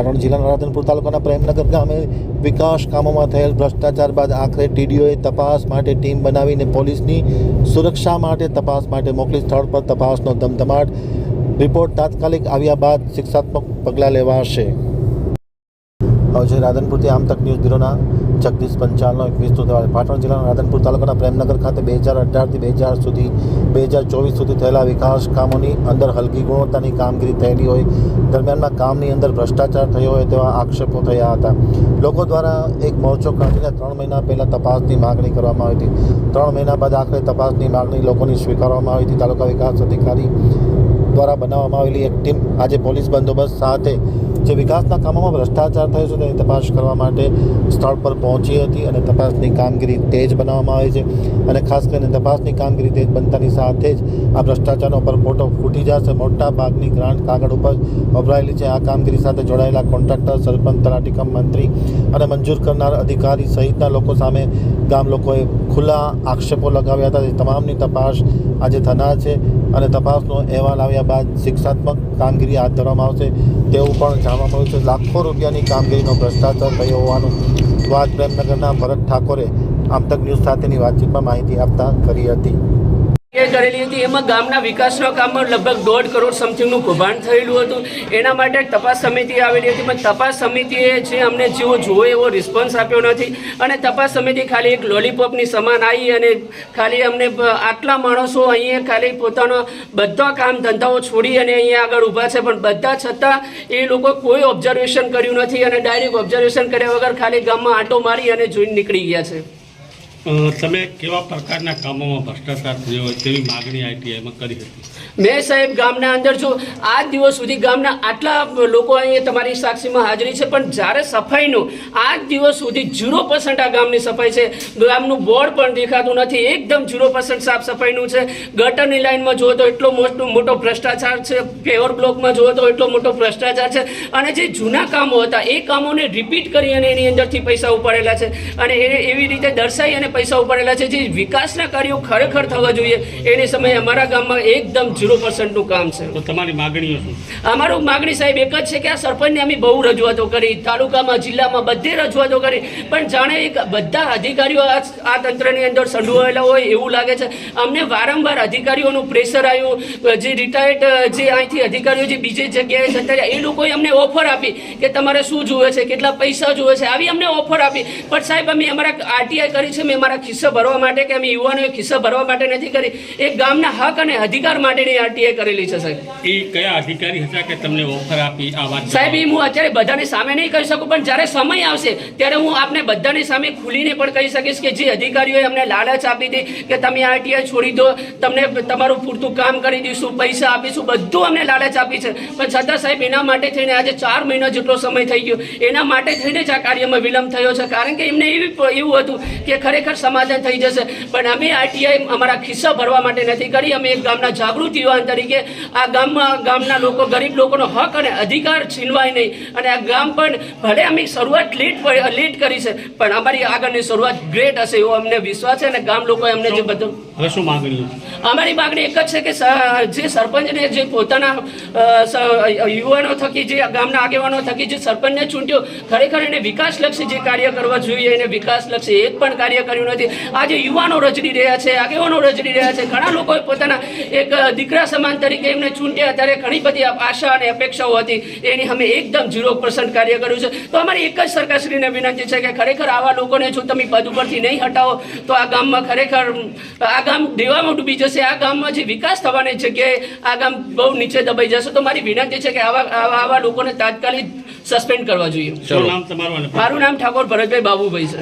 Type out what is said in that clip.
પાટણ જિલ્લાના રાધનપુર તાલુકાના પ્રેમનગર ગામે વિકાસ કામોમાં થયેલ ભ્રષ્ટાચાર બાદ આખરે ટીડીઓએ તપાસ માટે ટીમ બનાવીને પોલીસની સુરક્ષા માટે તપાસ માટે મોકલી સ્થળ પર તપાસનો ધમધમાટ. રિપોર્ટ તાત્કાલિક આવ્યા બાદ શિક્ષાત્મક પગલાં લેવાશે. હવે રાધનપુરથી આમ તક ન્યૂઝ બ્યુરોના જગદીશ પંચાલનો એક વિસ્તૃત અહેવાલ પાટણ જિલ્લાના રાધનપુર તાલુકાના પ્રેમનગર ખાતે બે હજાર અઢારથી બે હજાર સુધી, બે હજાર ચોવીસ સુધી થયેલા વિકાસ કામોની અંદર હલકી ગુણવત્તાની કામગીરી થયેલી હોય, દરમિયાનમાં કામની અંદર ભ્રષ્ટાચાર થયો હોય તેવા આક્ષેપો થયા હતા. લોકો દ્વારા એક મોરચો કાઢીને ત્રણ મહિના પહેલાં તપાસની માગણી કરવામાં આવી હતી. ત્રણ મહિના બાદ આખરે તપાસની માગણી લોકોની સ્વીકારવામાં આવી હતી. તાલુકા વિકાસ અધિકારી દ્વારા બનાવવામાં આવેલી એક ટીમ, આજે પોલીસ બંદોબસ્ત સાથે જે વિકાસના કામોમાં ભ્રષ્ટાચાર થયો છે તેની તપાસ કરવા માટે સ્થળ પર પહોંચી હતી અને તપાસની કામગીરી તેજ બનાવવામાં આવી છે. અને ખાસ કરીને તપાસની કામગીરી તેજ બનતાની સાથે જ આ ભ્રષ્ટાચારનો પરપોટો ફૂટી જશે. મોટા ભાગની ગ્રાન્ટ કાગળ ઉપર વપરાયેલી છે. આ કામગીરી સાથે જોડાયેલા કોન્ટ્રાક્ટર, સરપંચ તલાટીકમ મંત્રી અને મંજૂર કરનાર અધિકારી સહિતના લોકો સામે ગામ લોકોએ ખુલ્લા આક્ષેપો લગાવ્યા હતા. તમામની તપાસ આજે થનાર છે અને તપાસનો અહેવાલ આવ્યા બાદ શિક્ષાત્મક કામગીરી હાથ ધરવામાં આવશે તેવું પણ જાણવા મળ્યું છે. લાખો રૂપિયાની કામગીરીનો ભ્રષ્ટાચાર થયો હોવાનું વાત પ્રેમનગરના ભરત ઠાકોરે આમતક ન્યૂઝ સાથેની વાતચીતમાં માહિતી આપતા કરી હતી. કરેલી હતી. એમાં ગામના વિકાસના કામમાં લગભગ દોઢ કરોડ સમથિંગનું કૌભાંડ થયેલું હતું. એના માટે તપાસ સમિતિ આવેલી હતી. પણ તપાસ સમિતિએ જે અમને જેવો જોવો એવો રિસ્પોન્સ આપ્યો નથી. અને તપાસ સમિતિ ખાલી એક લોલીપોપની સમાન આવી અને ખાલી અમને આટલા માણસો અહીંયા ખાલી પોતાનો બધા કામ ધંધાઓ છોડી અને અહીંયા આગળ ઊભા છે. પણ બધા છતાં એ લોકો કોઈ ઓબ્ઝર્વેશન કર્યું નથી અને ડાયરેક્ટ ઓબ્ઝર્વેશન કર્યા વગર ખાલી ગામમાં આંટો મારી અને જોઈને નીકળી ગયા છે. તમે કેવા પ્રકારના કામોમાં ભ્રષ્ટાચાર થયો હોય તેવી માગણી આઈટીઆઈમાં કરી હતી? મેં સાહેબ ગામના અંદર છું આ દિવસ સુધી ગામના આટલા લોકો અહીંયા તમારી સાક્ષીમાં હાજરી છે, પણ જ્યારે સફાઈનું આ દિવસ સુધી ઝીરો પર્સન્ટ આ ગામની સફાઈ છે. ગામનું બોર્ડ પણ દેખાતું નથી, એકદમ ઝીરો પર્સન્ટ સાફ સફાઈનું છે. ગટરની લાઇનમાં જુઓ તો એટલો મોટો મોટો ભ્રષ્ટાચાર છે પેવર બ્લોકમાં જુઓ તો એટલો મોટો ભ્રષ્ટાચાર છે. અને જે જૂના કામો હતા, એ કામોને રિપીટ કરી અને એની અંદરથી પૈસા ઉપાડેલા છે. અને એ એવી રીતે દર્શાવી અને પૈસા ઉપાડેલા છે. જે વિકાસના કાર્યો ખરેખર થવા જોઈએ એની સમયે અમારા ગામમાં એકદમ ઝીરો પર્સન્ટનું કામ છે. તો તમારી માગણીઓ શું અમારું માગણી સાહેબ એક જ છે કે આ સરપંચને અમે બહુ રજૂઆતો કરી તાલુકામાં જિલ્લામાં બધે રજૂઆતો કરી. પણ જાણે એક બધા અધિકારીઓ આ તંત્રની અંદર સંડોવાયેલા હોય એવું લાગે છે. અમને વારંવાર અધિકારીઓનું પ્રેશર આવ્યું જે રિટાયર્ડ જે અહીંથી અધિકારીઓ જે બીજી જગ્યાએ જતા રહ્યા એ લોકોએ અમને ઓફર આપી કે તમારે શું જુએ છે કેટલા પૈસા જુએ છે. આવી અમને ઓફર આપી. પણ સાહેબ અમે અમારા આરટીઆઈ કરી છે મેં અમારા ખિસ્સા ભરવા માટે કે અમે યુવાનોએ ખિસ્સા ભરવા માટે નથી કરી. એ ગામના હક અને અધિકાર માટેની આરટીઆઈ કરેલી છે સાહેબ. એ કયા અધિકારી હતા કે તમને ઓફર આપી આ વાત સાહેબ એ હું અત્યારે બધાની સામે નહીં કહી શકું પણ જ્યારે સમય આવશે ત્યારે હું આપને બધાની સામે ખુલીને પણ કહી શકીશ કે જે અધિકારીઓએ અમને લાલચ આપી હતી કે તમે આરટીઆઈ છોડી દો તમને તમારું પૂરતું કામ કરી દઈશું પૈસા આપીશું બધું અમને લાલચ આપી છે. પણ છતાં સાહેબ એના માટે થઈને આજે ચાર મહિના જેટલો સમય થઈ ગયો. એના માટે થઈને જ આ કાર્યમાં વિલંબ થયો છે. કારણ કે એમને એવી એવું હતું કે ખરેખર સમાધાન થઈ જશે. પણ અમે આરટીઆઈ અમારા ખિસ્સા ભરવા માટે નથી કરી. અમે એક ગામના જાગૃત યુવાન તરીકે આ ગામમાં ગામના લોકો ગરીબ લોકોનો હક અને અધિકાર છીનવાય નહીં. અને આ ગામ પણ ભલે અમે શરૂઆત લેટ લેટ કરી છે પણ અમારી આગળની શરૂઆત ગ્રેટ હશે એવો અમને વિશ્વાસ છે અને ગામ લોકો અમને જે બધું હવે શું માગણીઓ અમારી માગણી એક જ છે કે જે સરપંચને જે પોતાના યુવાનો થકી જે ગામના આગેવાનો થકી જે સરપંચને ચૂંટ્યો ખરેખર એને વિકાસલક્ષી જે કાર્ય કરવા જોઈએ એને વિકાસલક્ષી એક પણ કાર્ય કર્યું નથી. આજે યુવાનો રજડી રહ્યા છે આગેવાનો રજડી રહ્યા છે. ઘણા લોકોએ પોતાના એક દીકરા સમાન તરીકે એમને ચૂંટ્યા. ત્યારે ઘણી બધી આશા અને અપેક્ષાઓ હતી. એની અમે એકદમ ઝીરો પર્સન્ટ કાર્ય કર્યું છે. તો અમારી એક જ સરકારશ્રીને વિનંતી છે કે ખરેખર આવા લોકોને જો તમે પદ ઉપરથી નહીં હટાવો તો આ ગામમાં ખરેખર આ ગામ દેવામાં ડૂબી જશે. આ ગામમાં જે વિકાસ થવાની જગ્યાએ આ ગામ બહુ નીચે દબાઈ જશે. તો મારી વિનંતી છે કે આવા આવા આવા લોકોને તાત્કાલિક સસ્પેન્ડ કરવા જોઈએ. મારું નામ ઠાકોર ભરતભાઈ બાબુભાઈ છે.